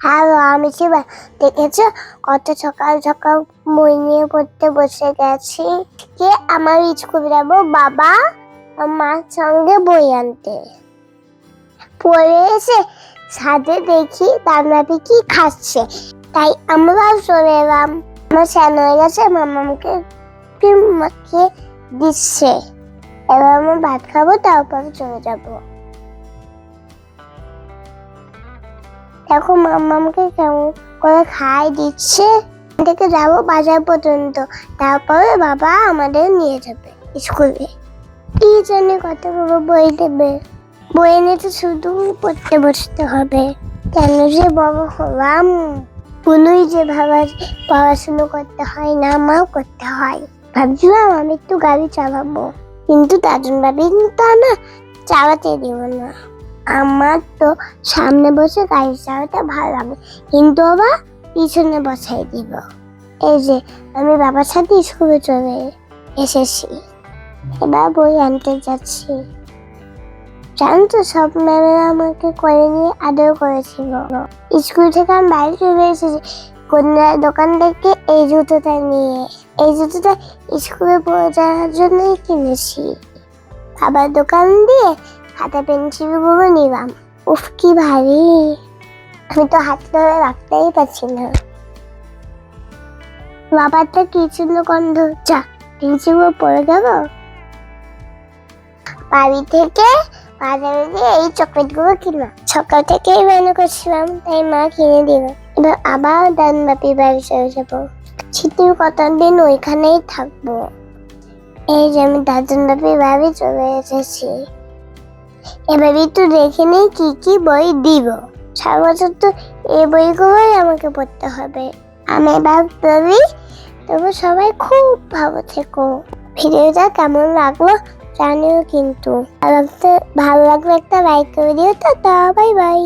Hello, আমি শিবা। দেখেছ? কত সকাল সকাল বই নিয়ে পড়তে বসে গেছি। কে আমার স্কুল যাব? বাবা মার সঙ্গে বই আনতে। পড়ে এসে সাথে দেখি তার নাপি কি খাচ্ছে। তাই আমরাও চলে এলাম। আমার স্যান হয়ে গেছে মামাকে মাকে দিচ্ছে। এবার আমরা ভাত খাব, তারপরে চলে যাব। দেখো মামাকে কেমন করে খাই দিচ্ছে। থেকে যাব বাজার পর্যন্ত। তারপরে বাবা আমাদের নিয়ে যাবে স্কুলে কি জানি কতগুলো বই দেবে। বই এনে তো শুধু পড়তে বসতে হবে। কেন যে বাবা হলাম। কোনোই যে ভাবা পড়াশুনো করতে হয় না আমাও করতে হয়। ভাবছিলাম আমি একটু গাড়ি চালাবো। কিন্তু দাদুন ভাবি তা না, চালাতে দিব না। আমার তো সামনে বসে গাড়ি চালাতে ভালো লাগে কিন্তু আবার পিছনে বসাই দিব। এই যে, আমি বাবার সাথে স্কুলে চলে এসেছি। এবার বই আনতে যাচ্ছি। জানো তো, সব ম্যামেরা আমাকে করে নিয়ে আদর করেছিল। স্কুল থেকে আমি বাইরে চলে এসেছি। কন্যার দোকান থেকে এই জুতোটা নিয়ে। এই জুতোটা স্কুলে পড়ে যাওয়ার জন্যই কিনেছি। খাবার দোকান দিয়ে খাতা পেন্সিলগুলো নিলাম। উফ, কি ভারী। আমি তো হাত ধরে রাখতেই পারছি না। বাবার তো কি ছিল গন্ধ? যা, পেন্সিল পড়ে গেল বাড়ি থেকে বাজারে গিয়ে এই চকলেটগুলো কিনলাম সকাল থেকেই মনে করছিলাম, তাই মা কিনে দিল। এবার আবার দান বাপি বাড়ি চলে যাব। শীতের কতদিন ওইখানেই থাকব। এই যে আমি দাদুন বাপি বাড়ি চলে এসেছি। এবার একটু দেখে নেই কি কি বই দিব। সারা বছর তো এই বইগুলোই আমাকে পড়তে হবে। আমি ভাবি তবু সবাই খুব ভালো থেকো। ভিডিওটা কেমন লাগল জানিও কিন্তু। ভালো লাগলে একটা লাইক করে দিও। তো বাই বাই